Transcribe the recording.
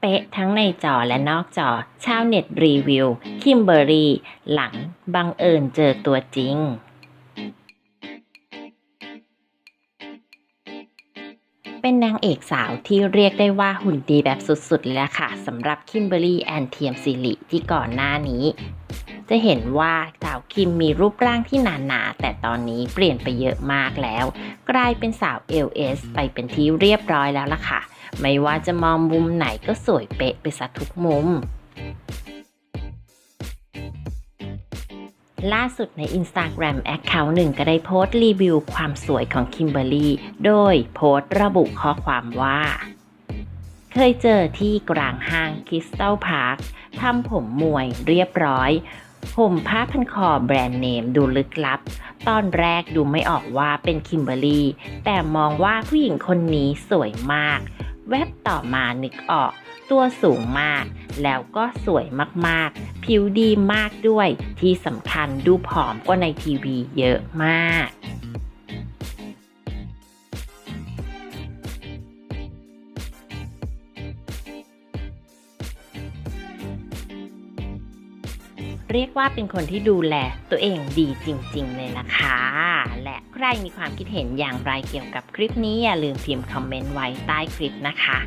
เป๊ะทั้งในจอและนอกจอ ชาวเน็ตรีวิว คิมเบอรี่ หลังบังเอิญเจอตัวจริง เป็นนางเอกสาวที่เรียกได้ว่าหุ่นดีแบบสุดๆเลยล่ะค่ะสำหรับคิมเบอรี่แอนเทียมซิลิที่ก่อนหน้านี้ จะเห็นว่าสาวคิมมีรูปร่างที่หนาๆแต่ตอนนี้เปลี่ยนไปเยอะมากแล้ว กลายเป็นสาว LS ไปเป็นที่เรียบร้อยแล้วล่ะค่ะ ไม่ว่าจะมองมุมไหนก็สวยเป๊ะไปซะทุกมุมล่าสุดใน Instagram Account หนึ่งก็ได้โพสต์รีวิวความสวยของคิมเบอรรี่ โดยโพสต์ระบุข้อความว่า เคยเจอที่กลางห้างคริสตัลพาร์คทำผมมวยเรียบร้อย ผมผ้าพันคอแบรนด์เนมดูลึกลับ ตอนแรกดูไม่ออกว่าเป็นคิมเบอรรี่ แต่มองว่าผู้หญิงคนนี้สวยมาก แวบต่อมานึกออก ตัวสูงมาก แล้วก็สวยมากๆ ผิวดีมากด้วย ที่สำคัญดูผอมกว่าในทีวีเยอะมาก เรียกว่าเป็นคนที่ดูแลตัวเองดีจริง ๆ เลยนะคะและใครมีความคิดเห็นอย่างไรเกี่ยวกับคลิปนี้อย่าลืมพิมพ์คอมเมนต์ไว้ใต้คลิปนะคะ